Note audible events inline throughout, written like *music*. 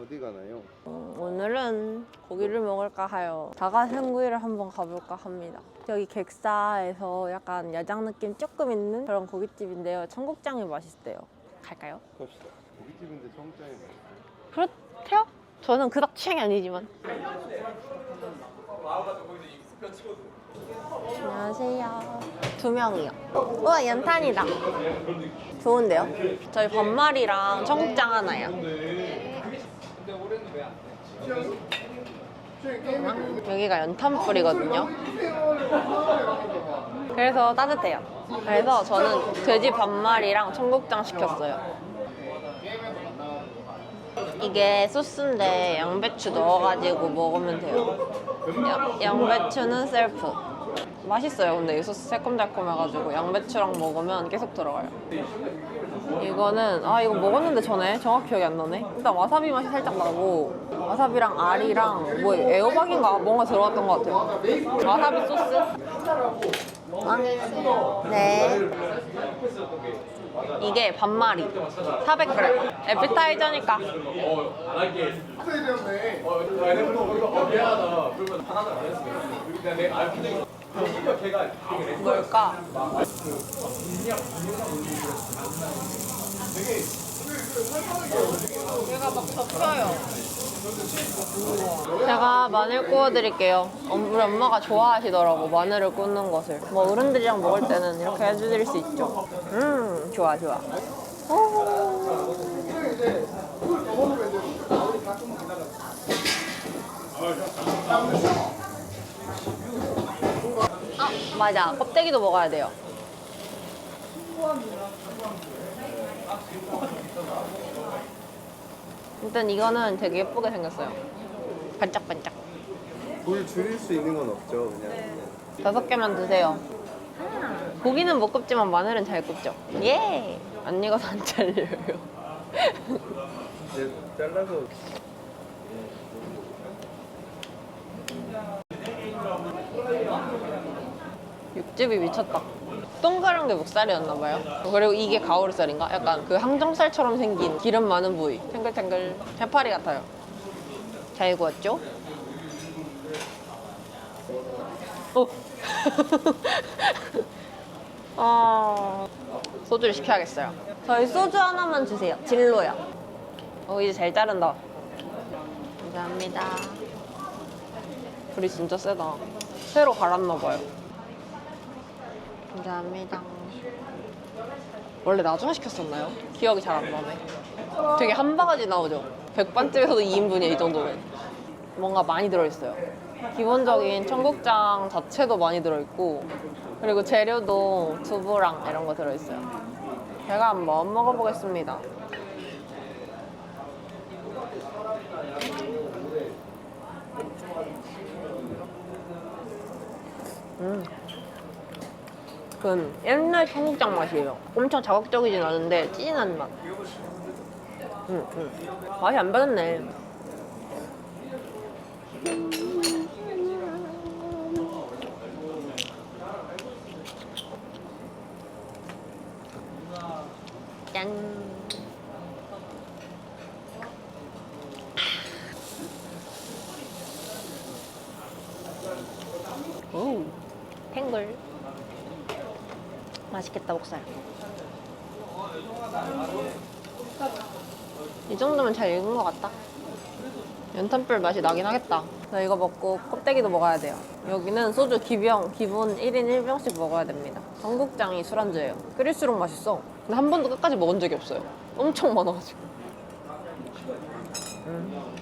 어디 가나요? 음, 오늘은 고기를 먹을까 하여 자가생구이를 한번 가볼까 합니다. 여기 객사에서 약간 야장 느낌 조금 있는 그런 고깃집인데요. 청국장이 맛있대요. 갈까요? 갑시다. 고깃집인데 청국장이 맛있어요. 그렇대요? 저는 그닥 취향이 아니지만. 안녕하세요. 두 명이요. 우와, 연탄이다. 좋은데요? 저희 반말이랑 청국장 하나요. 여기가 연탄불이거든요. 그래서 따뜻해요. 그래서 저는 돼지 반말이랑 청국장 시켰어요. 이게 소스인데 양배추 넣어가지고 먹으면 돼요. 양, 양배추는 셀프. 맛있어요. 근데 이 소스 새콤달콤해가지고 양배추랑 먹으면 계속 들어가요. 이거는 아 이거 먹었는데 전에 정확히 기억이 안 나네. 일단 와사비 맛이 살짝 나고 와사비랑 알이랑 뭐 애호박인가 뭔가 들어갔던 것 같아요. 와사비 소스. 아, 네. 이게 반마리 400g. 에피타이저니까. 뭘까? 얘가 막 접혀요. 제가 마늘 구워드릴게요. 엄- 우리 엄마가 좋아하시더라고 마늘을 굽는 것을. 뭐 어른들이랑 먹을 때는 이렇게 해드릴 수 있죠. 음 좋아 좋아. 오. 아 맞아 껍데기도 먹어야 돼요. 일단 이거는 되게 예쁘게 생겼어요. 반짝반짝. 불 줄일 수 있는 건 없죠, 그냥. 다섯 개만 드세요. 고기는 못 굽지만 마늘은 잘 굽죠. 예! 안 익어서 안 잘려요. 이제 잘라서 육즙이 미쳤다. 동그란 게 목살이었나 봐요. 그리고 이게 가오리살인가? 약간 그 항정살처럼 생긴 기름 많은 부위. 탱글탱글. 해파리 같아요. 잘 구웠죠? 오! *laughs* 아, 소주를 시켜야겠어요. 저희 소주 하나만 주세요. 진로요. 어, 이제 잘 자른다. 감사합니다. 불이 진짜 세다. 새로 갈았나 봐요. 감사합니다. 원래 나중에 시켰었나요? 기억이 잘 안 나네. 되게 한 바가지 나오죠? 백반집에서도 2인분이에요, 이 정도면. 뭔가 많이 들어있어요. 기본적인 청국장 자체도 많이 들어있고, 그리고 재료도 두부랑 이런 거 들어있어요. 제가 한번 먹어보겠습니다. 음. 그 옛날 청국장 맛이에요. 엄청 자극적이진 않은데 진한 맛. 음, 음. 맛이 안 변했네. 짠. 오, 탱글. 맛있겠다, 목살. 이 정도면 잘 익은 것 같다. 연탄불 맛이 나긴 하겠다. 나 이거 먹고 껍데기도 먹어야 돼요. 여기는 소주 기병, 기본 1인 1병씩 먹어야 됩니다. 전국장이 술안주예요. 끓일수록 맛있어. 근데 한 번도 끝까지 먹은 적이 없어요. 엄청 많아가지고. 음.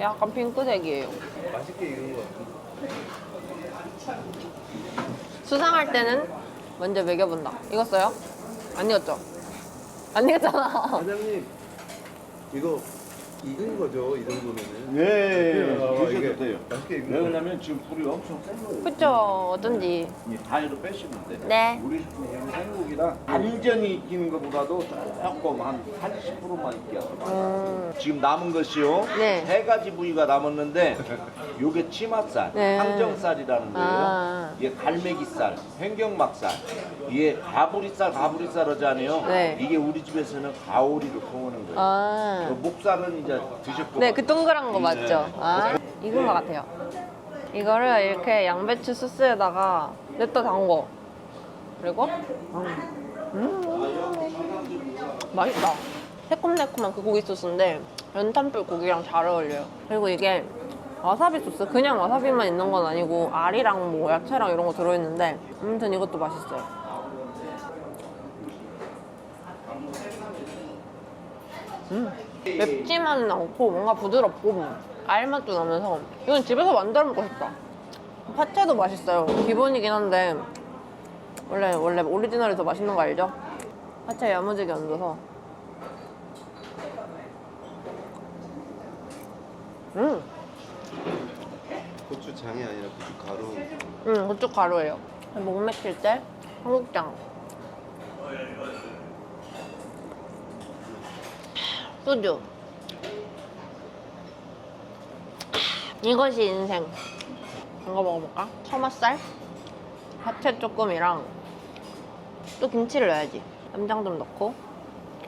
약간 핑크색이에요. 맛있게 익은 것 같은데. 수상할 때는 먼저 먹여본다. 익었어요? 안 익었죠? 안 익었잖아. 사장님, 이거 익은 거죠, 이 정도면은? 네, 어, 드셔도 이게 돼요. 맛있게 익은 왜 거. 그러냐면 지금 불이 엄청 센 거예요. 그쵸? 어쩐지. 이 다이로 빼시면 돼요. 네. 우리 한국이랑 완전히 익히는 것보다도 조금 한 80%만 익게 하세요. 음, 지금 남은 것이요. 네. 세 가지 부위가 남았는데 요게 치맛살, 네. 항정살이라는 거예요. 아. 이게 갈매기살, 횡경막살, 이게 가브리살, 가브리살 하잖아요. 네. 이게 우리 집에서는 가오리로 통하는 거예요. 아. 그 목살은 이제 드셨고. 네, 그 동그란 거 네. 맞죠? 아, 익은 거 같아요. 이거를 이렇게 양배추 소스에다가 냅다 담궈. 그리고 음, 맛있다. 새콤달콤한 그 고기 소스인데 연탄불 고기랑 잘 어울려요. 그리고 이게 와사비 소스 그냥 와사비만 있는 건 아니고 알이랑 뭐 야채랑 이런 거 들어있는데 아무튼 이것도 맛있어요. 음, 맵지만은 않고 뭔가 부드럽고 알맛도 나면서 이건 집에서 만들어 먹고 싶다. 파채도 맛있어요. 기본이긴 한데 원래 원래 오리지널이 더 맛있는 거 알죠? 파채 야무지게 얹어서 음, 장이 아니라 고춧가루. 음 그쪽 가루예요. 목 맥힐 때 청국장. 소주. 이것이 인생. 이거 먹어볼까? 처맛살? 파채 조금이랑 또 김치를 넣어야지. 쌈장 좀 넣고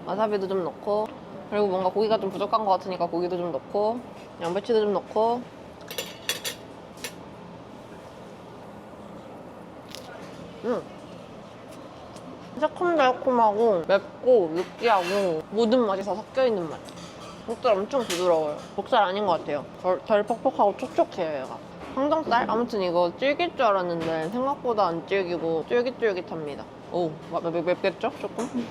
와사비도 좀 넣고 그리고 뭔가 고기가 좀 부족한 것 같으니까 고기도 좀 넣고 양배추도 좀 넣고 음. 새콤달콤하고 맵고 느끼하고 모든 맛이 다 섞여있는 맛. 목살 엄청 부드러워요. 목살 아닌 것 같아요. 덜, 덜 퍽퍽하고 촉촉해요, 얘가. 항정살? 아무튼 이거 질길 줄 알았는데 생각보다 안 질기고 쫄깃쫄깃합니다. 오, 마- 맵, 맵, 맵겠죠? 조금?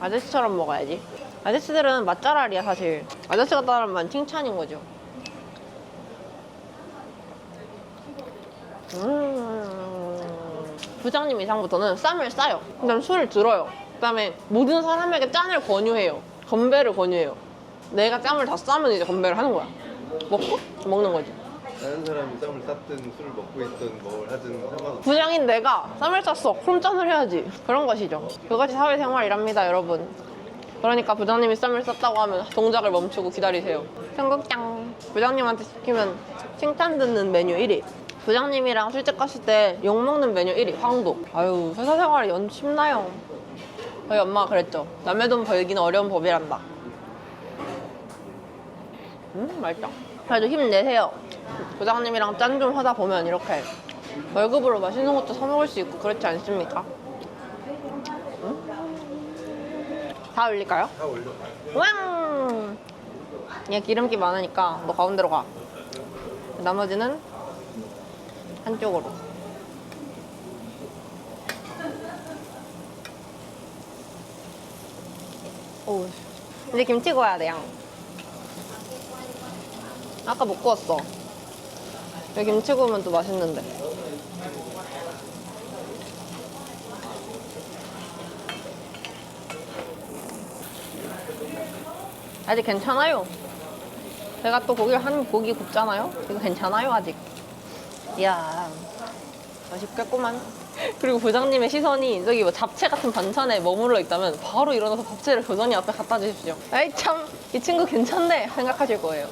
아저씨처럼 먹어야지. 아저씨들은 맛잘알이야, 사실. 아저씨가 따르면 칭찬인 거죠. 음. 부장님 이상부터는 쌈을 싸요. 그다음 술을 들어요. 그다음에 모든 사람에게 짠을 권유해요. 건배를 권유해요. 내가 짬을 다 싸면 이제 건배를 하는 거야. 먹고 먹는 거지. 다른 사람이 쌈을 쌌든 술을 먹고 있든 뭘 하든 상관없어. 부장인 내가 쌈을 쌌어. 그럼 짠을 해야지. 그런 것이죠. 그것이 사회생활이랍니다, 여러분. 그러니까 부장님이 쌈을 쌌다고 하면 동작을 멈추고 기다리세요. 청국장. 부장님한테 시키면 칭찬 듣는 메뉴 1위. 부장님이랑 술집 갔을 때 욕먹는 메뉴 1위. 황도. 아유, 회사 생활이 연 쉽나요? 저희 엄마가 그랬죠. 남의 돈 벌기는 어려운 법이란다. 음, 맛있다. 그래도 힘내세요. 부장님이랑 짠 좀 하다 보면 이렇게 월급으로 맛있는 것도 사 먹을 수 있고 그렇지 않습니까? 음? 다 올릴까요? 다 올려. 왕! 얘 기름기 많으니까 너 가운데로 가. 나머지는 한쪽으로. 오, 이제 김치 구워야 돼요. 아까 못 구웠어. 여기 김치 구우면 또 맛있는데. 아직 괜찮아요. 제가 또 고기 한 고기 굽잖아요. 이거 괜찮아요 아직. 이야 맛있겠구만. 그리고 부장님의 시선이 저기 뭐 잡채 같은 반찬에 머물러 있다면 바로 일어나서 잡채를 부장님 앞에 갖다 주십시오. 아이 참 이 친구 괜찮네 생각하실 거예요.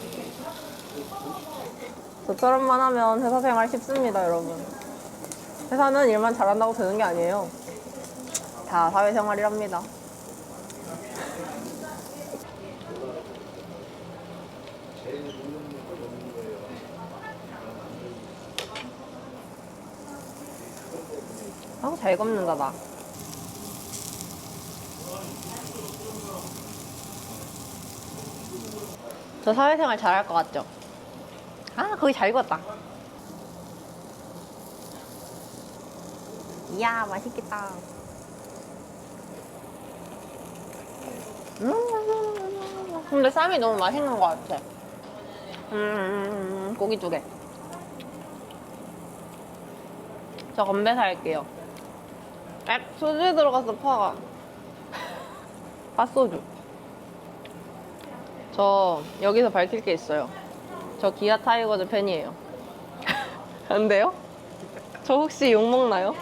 저처럼만 하면 회사 생활 쉽습니다, 여러분. 회사는 일만 잘한다고 되는 게 아니에요. 다 사회생활이랍니다. 아, 잘 굽는다, 나. 저 사회생활 잘할 것 같죠? 아, 거기 잘 익었다. 이야, 맛있겠다. 음, 근데 쌈이 너무 맛있는 것 같아. 음, 고기 두 개. 저 건배 살게요. 에, 소주에 들어갔어, 파가. 팥소주. 저 여기서 밝힐 게 있어요. 저 기아 타이거즈 팬이에요. *laughs* 안 돼요? 저 혹시 욕먹나요?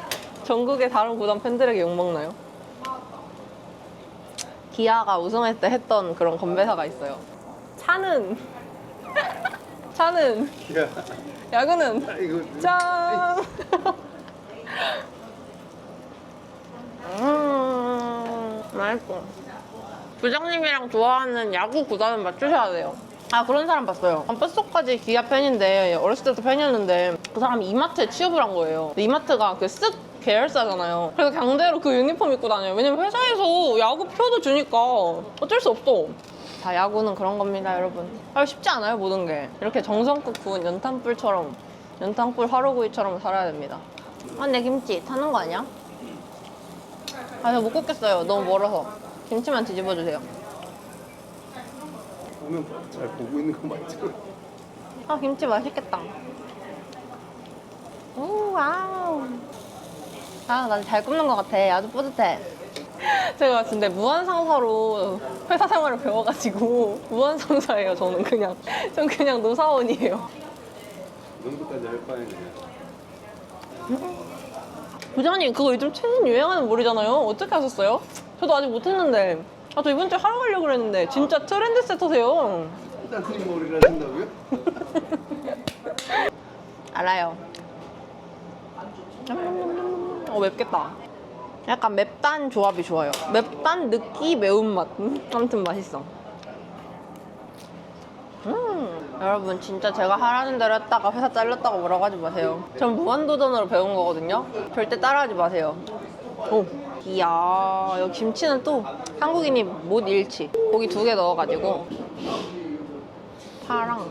전국의 다른 구단 팬들에게 욕먹나요? 기아가 우승할 때 했던 그런 건배사가 있어요. 차는 *laughs* 차는 야, 야구는 이거 짠. *laughs* 음, 맛있어. 부장님이랑 좋아하는 야구 구단을 맞추셔야 돼요. 아 그런 사람 봤어요. 한 뼛속까지 기아 팬인데 어렸을 때도 팬이었는데 그 사람이 이마트에 취업을 한 거예요. 이마트가 그쓱 계열사잖아요. 그래서 강제로 그 유니폼 입고 다녀요. 왜냐면 회사에서 야구 표도 주니까 어쩔 수 없어. 다 야구는 그런 겁니다, 여러분. 아, 쉽지 않아요, 모든 게. 이렇게 정성껏 구운 연탄불처럼, 연탄불 하루구이처럼 살아야 됩니다. 아, 내 김치 타는 거 아니야? 아, 저못 굽겠어요. 너무 멀어서. 김치만 뒤집어 주세요. 보면 잘 보고 있는 거 맞죠? 아, 김치 맛있겠다. 오, 와우. 아, 나 잘 굽는 것 같아. 아주 뿌듯해. *laughs* 제가 근데 무한상사로 회사 생활을 배워가지고 무한상사예요, 저는 그냥. 전 그냥 노사원이에요. 이 정도까지 할 바에는 그냥 부장님, 그거 요즘 최신 유행하는 물이잖아요. 어떻게 하셨어요? 저도 아직 못했는데. 아, 저 이번 주에 하러 가려고 그랬는데. 진짜 트렌드 세터세요. 딴 머리를 하신다고요? *laughs* 알아요. 어 맵겠다. 약간 맵단 조합이 좋아요. 맵단 느끼 매운맛. 음, 아무튼 맛있어. 음, 여러분 진짜 제가 하라는 대로 했다가 회사 잘렸다고 뭐라고 하지 마세요. 전 무한도전으로 배운 거거든요. 절대 따라하지 마세요. 오, 이야 여기 김치는 또 한국인이 못 잃지. 고기 두 개 넣어가지고 파랑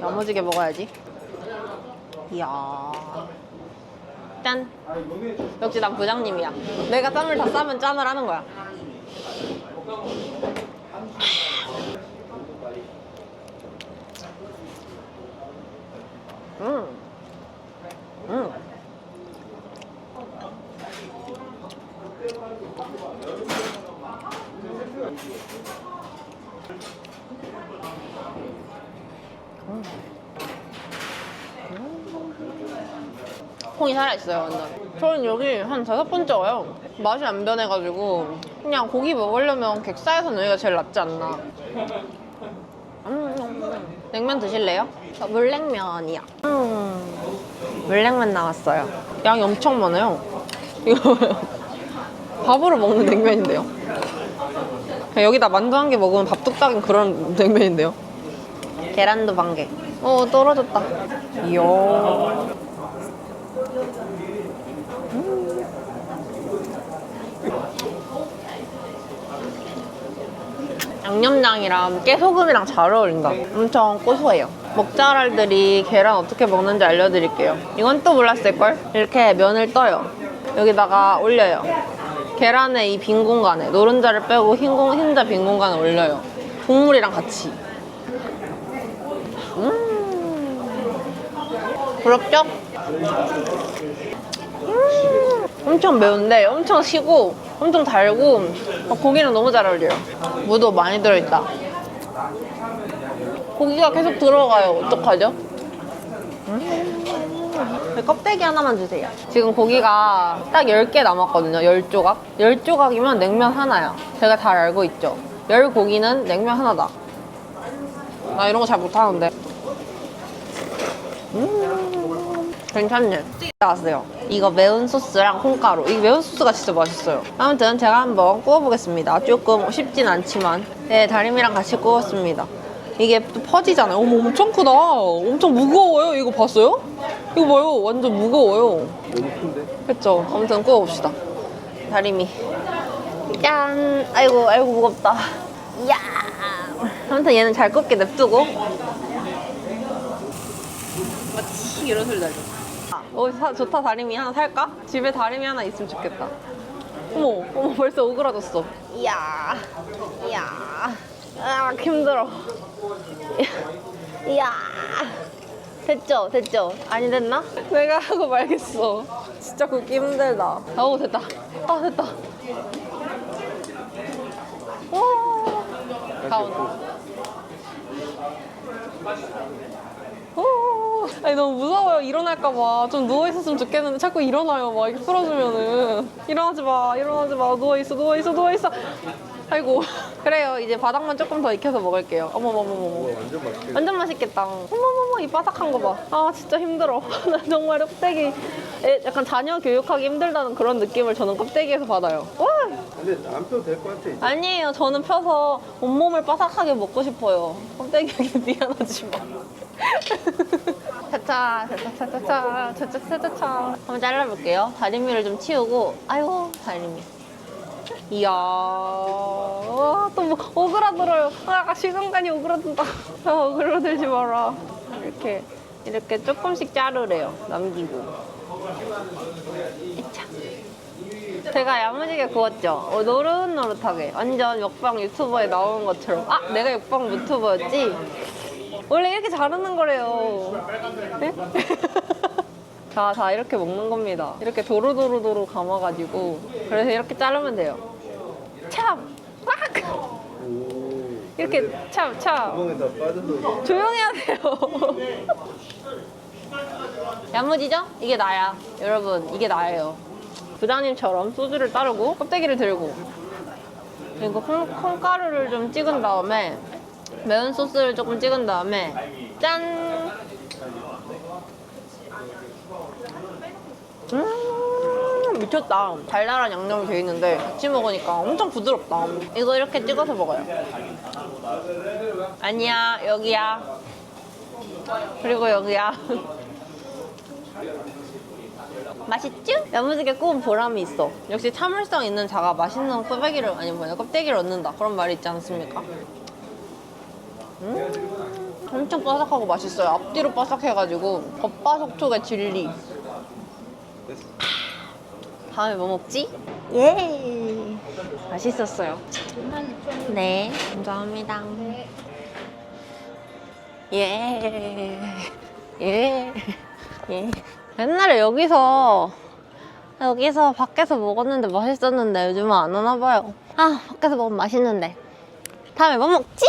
야무지게 먹어야지. 이야. 짠. 역시 난 부장님이야. 내가 쌈을 다 싸면 짠을 하는 거야. 콩이 살아있어요, 완전. 저는 여기 한 다섯 번째 와요. 맛이 안 변해가지고 그냥 고기 먹으려면 객사에서는 여기가 제일 낫지 않나. 음, 냉면 드실래요? 저 물냉면이요. 음, 물냉면 나왔어요. 양이 엄청 많아요. 이거 밥으로 먹는 냉면인데요. 여기다 만두 한 개 먹으면 밥 뚝딱인 그런 냉면인데요. 계란도 반 개. 어 떨어졌다. 이야. 양념장이랑 깨소금이랑 잘 어울린다. 엄청 고소해요. 먹자랄들이 계란 어떻게 먹는지 알려드릴게요. 이건 또 몰랐을걸? 이렇게 면을 떠요. 여기다가 올려요. 계란의 이 빈 공간에 노른자를 빼고 흰 공, 흰자 빈 공간에 올려요. 국물이랑 같이. 음. 부럽죠? 음, 엄청 매운데 엄청 시고 엄청 달고 어, 고기랑 너무 잘 어울려요. 무도 많이 들어있다. 고기가 계속 들어가요. 어떡하죠? 음, 껍데기 하나만 주세요. 지금 고기가 딱 10개 남았거든요. 10조각. 10조각이면 냉면 하나야. 제가 잘 알고 있죠. 열 고기는 냉면 하나다. 나 이런 거 잘 못하는데. 음, 괜찮네. 나왔어요. 이거 매운 소스랑 콩가루. 이 매운 소스가 진짜 맛있어요. 아무튼 제가 한번 구워보겠습니다. 조금 쉽진 않지만. 네, 다림이랑 같이 구웠습니다. 이게 또 퍼지잖아요. 어머, 엄청 크다. 엄청 무거워요. 이거 봤어요? 이거 봐요. 완전 무거워요. 너무 큰데? 그쵸. 아무튼 구워봅시다. 다림이. 짠! 아이고, 아이고, 무겁다. 이야! 아무튼 얘는 잘 굽게 냅두고. 마치 이런 소리 나죠. 아, 어, 사- 좋다, 다림이. 하나 살까? 집에 다림이 하나 있으면 좋겠다. 어머, 어머, 벌써 오그라졌어. 이야, 이야. 아, 힘들어. 이야. 됐죠? 됐죠? 아니 됐나? 내가 하고 말겠어. 진짜 굽기 힘들다. 아우 됐다. 아 됐다. 와. 가운. 오. 아니 너무 무서워요. 일어날까봐. 좀 누워 있었으면 좋겠는데 자꾸 일어나요. 막 이렇게 풀어주면은 일어나지 마, 일어나지 마. 누워 있어, 누워 있어, 누워 있어. 아이고 *laughs* 그래요 이제 바닥만 조금 더 익혀서 먹을게요 어머머머머머 와 완전 맛있게. 완전 맛있겠다 어머머머 이 바삭한 거 봐 아 진짜 힘들어 *laughs* 나 정말 껍데기 에, 약간 자녀 교육하기 힘들다는 그런 느낌을 저는 껍데기에서 받아요 와 근데 안 펴도 될 것 같아. 이제. 아니에요 저는 펴서 온몸을 바삭하게 먹고 싶어요 껍데기에게 *laughs* 미안하지만 차 차 차차차차 차 차차차차 한번 잘라볼게요. 다리미를 좀 치우고. 아이고 다리미. 이야. 와, 또 뭐, 오그라들어요. 아 시간간이 오그라든다. 아, 오그라들지 마라. 이렇게 이렇게 조금씩 자르래요. 남기고. 이차. 제가 야무지게 구웠죠? 어, 노릇노릇하게. 완전 먹방 유튜버에 나오는 것처럼. 아 내가 먹방 유튜버였지 원래 이렇게 자르는 거래요 네? *laughs* 자, 자 이렇게 먹는 겁니다. 이렇게 도로도로도로 감아가지고 그래서 이렇게 자르면 돼요. 참! 빡! 오. 이렇게 참, 참. 구멍에 다 빠져서. 조용해야 돼요. *laughs* 야무지죠? 이게 나야. 여러분, 이게 나예요. 부장님처럼 소주를 따르고 껍데기를 들고 그리고 콩, 콩가루를 좀 찍은 다음에 매운 소스를 조금 찍은 다음에 짠! 음 미쳤다. 달달한 양념이 돼 있는데 같이 먹으니까 엄청 부드럽다. 이거 이렇게 찍어서 먹어요. 아니야 여기야. 그리고 여기야. *laughs* 맛있죠? 야무지게 구운 보람이 있어. 역시 참을성 있는 자가 맛있는 껍데기를 아니 뭐냐 껍데기를 얻는다. 그런 말이 있지 않습니까? 음 엄청 바삭하고 맛있어요 앞뒤로 바삭해가지고 겉바속촉의 진리. 다음에 뭐 먹지? 예 맛있었어요 네 감사합니다 예 예. 예. 옛날에 여기서 여기서 밖에서 먹었는데 맛있었는데 요즘은 안 하나 봐요. 아 밖에서 먹으면 맛있는데. 다음에 뭐 먹지?